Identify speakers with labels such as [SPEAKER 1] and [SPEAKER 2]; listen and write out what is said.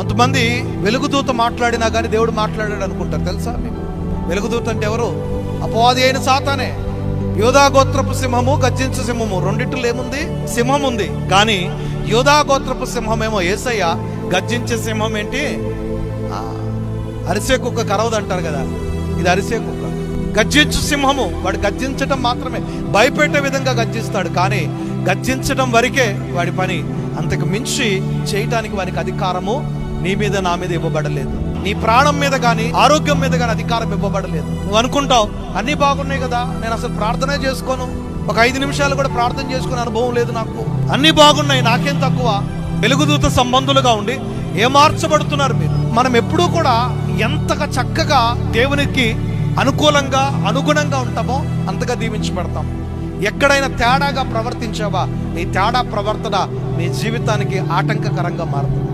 [SPEAKER 1] కొంతమంది వెలుగుదూత మాట్లాడినా కానీ దేవుడు మాట్లాడాడు అనుకుంటారు తెలుసా మీకు? వెలుగుదూత అంటే ఎవరు? అపవాది అయిన సాతానే. యోధాగోత్రపు సింహము గర్జించు సింహము రెండింటిలో ఏముంది? సింహం ఉంది. కానీ యోధాగోత్రపు సింహం ఏమో ఏసయ్య గర్జించే సింహం ఏంటి? అరిసే కుక్క కరవదు అంటారు కదా. ఇది అరిసే కుక్క. గర్జించు సింహము వాడు గర్జించడం మాత్రమే. భయపెట్టే విధంగా గర్జిస్తాడు కానీ గర్జించడం వరకే వాడి పని. అంతకు మించి చేయటానికి వానికి అధికారము నీ మీద నా మీద ఇవ్వబడలేదు. నీ ప్రాణం మీద కానీ ఆరోగ్యం మీద కానీ అధికారం ఇవ్వబడలేదు. నువ్వు అనుకుంటావు అన్నీ బాగున్నాయి కదా నేను అసలు ప్రార్థనే చేసుకోను. ఒక ఐదు నిమిషాలు కూడా ప్రార్థన చేసుకునే అనుభవం లేదు నాకు. అన్నీ బాగున్నాయి నాకేం తక్కువ. వెలుగుదూత సంబంధులుగా ఉండి ఏమార్చబడుతున్నారు మీరు? మనం ఎప్పుడూ కూడా ఎంతగా చక్కగా దేవునికి అనుకూలంగా అనుగుణంగా ఉంటామో అంతగా దీవించబడతాం. ఎక్కడైనా తేడాగా ప్రవర్తించావా? నీ తేడా ప్రవర్తన నీ జీవితానికి ఆటంకకరంగా మారుతుంది.